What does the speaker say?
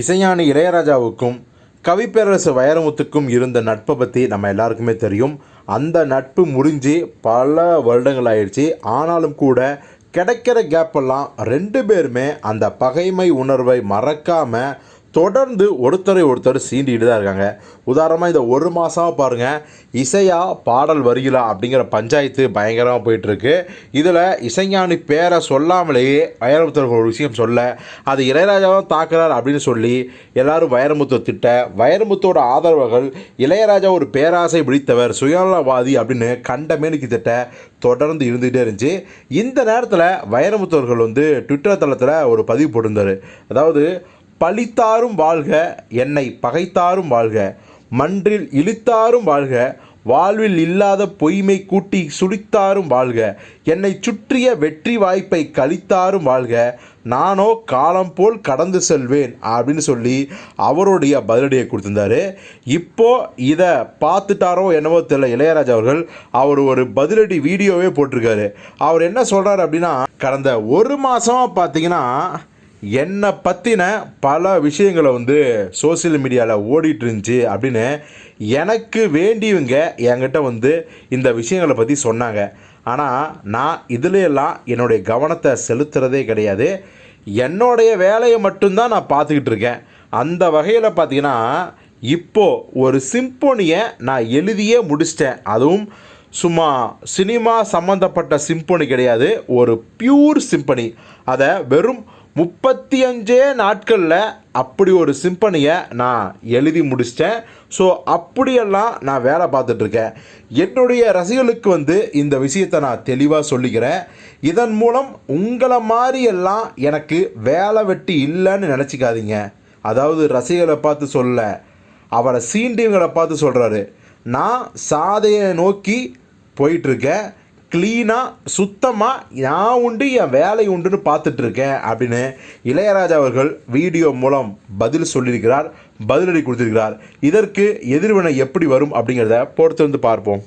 இசைஞானி இளையராஜாவுக்கும் கவிப்பேரரசு வைரமுத்துக்கும் இருந்த நட்பை பற்றி நம்ம எல்லாருக்குமே தெரியும். அந்த நட்பு முடிஞ்சு பல வருடங்கள் ஆயிடுச்சு ஆனாலும் கூட கிடைக்கிற கேப்பெல்லாம் ரெண்டு பேருமே அந்த பகைமை உணர்வை மறக்காமல் தொடர்ந்து ஒருத்தரை ஒருத்தர் சீண்டிகிட்டு தான் இருக்காங்க. உதாரணமாக இதை ஒரு மாதமாக பாருங்கள் இசையா பாடல் வருகிறா அப்படிங்கிற பஞ்சாயத்து பயங்கரமாக போயிட்டுருக்கு. இதில் இசைஞானி பேரை சொல்லாமலேயே வைரமுத்தர்கள் ஒரு விஷயம் சொல்ல அது இளையராஜாவும் தாக்குறார் அப்படின்னு சொல்லி எல்லாரும் வைரமுத்து திட்ட வைரமுத்தோட ஆதரவுகள் இளையராஜா ஒரு பேராசை பிடித்தவர் சுயநலவாதி அப்படின்னு கண்டமேனுக்கு திட்ட தொடர்ந்து இருந்துகிட்டே இருந்துச்சு. இந்த நேரத்தில் வைரமுத்தவர்கள் வந்து ட்விட்டர் தளத்தில் ஒரு பதிவு போட்டிருந்தார். அதாவது பழித்தாரும் வாழ்க என்னை பகைத்தாரும் வாழ்க. மன்றில் இழுத்தாரும் வாழ்க வாழ்வில் இல்லாத பொய்மை கூட்டி சுடித்தாரும் வாழ்க. என்னை சுற்றிய வெற்றி வாய்ப்பை கழித்தாரும் வாழ்க. நானோ காலம் போல் கடந்து செல்வேன் அப்படின்னு சொல்லி அவருடைய பதிலடியை கொடுத்துருந்தாரு. இப்போ இதை பார்த்துட்டாரோ என்னவோ தெரியல இளையராஜா அவர்கள். அவர் ஒரு பதிலடி வீடியோவே போட்டிருக்காரு. அவர் என்ன சொல்கிறார் அப்படின்னா கடந்த ஒரு மாதமாக பார்த்தீங்கன்னா என்னை பற்றின பல விஷயங்களை வந்து சோசியல் மீடியாவில் ஓடிட்டு இருந்துச்சு அப்படின்னு எனக்கு வேண்டியவங்க என்கிட்ட வந்து இந்த விஷயங்களை பற்றி சொன்னாங்க. ஆனால் நான் இதுலையெல்லாம் என்னுடைய கவனத்தை செலுத்துறதே கிடையாது. என்னுடைய வேலையை மட்டும்தான் நான் பார்த்துக்கிட்டு இருக்கேன். அந்த வகையில் பார்த்தீங்கன்னா இப்போது ஒரு சிம்போனியை நான் எழுதியே முடிச்சிட்டேன். அதுவும் சும்மா சினிமா சம்மந்தப்பட்ட சிம்பொனி கிடையாது. ஒரு பியூர் சிம்பனி அதை வெறும் முப்பத்தி அஞ்சே நாட்களில் அப்படி ஒரு சிம்பனியை நான் எழுதி முடிச்சிட்டேன். ஸோ அப்படியெல்லாம் நான் வேலை பார்த்துட்ருக்கேன். என்னுடைய ரசிகர்களுக்கு வந்து இந்த விஷயத்தை நான் தெளிவாக சொல்லிக்கிறேன். இதன் மூலம் உங்களை மாதிரி எல்லாம் எனக்கு வேலை வெட்டி இல்லைன்னு நினச்சிக்காதீங்க. அதாவது ரசிகர்களை பார்த்து சொல்ல அவரை சீண்டியவங்களை பார்த்து சொல்கிறாரு நான் சாதையை நோக்கி போயிட்டுருக்கேன் க்ளீனாக சுத்தமாக நான் உண்டு என் வேலை உண்டுன்னு பார்த்துட்ருக்கேன் அப்படின்னு இளையராஜா அவர்கள் வீடியோ மூலம் பதில் சொல்லியிருக்கிறார் பதிலடி கொடுத்திருக்கிறார். இதற்கு எதிர்வினை எப்படி வரும் அப்படிங்கிறத பொறுத்து வந்து பார்ப்போம்.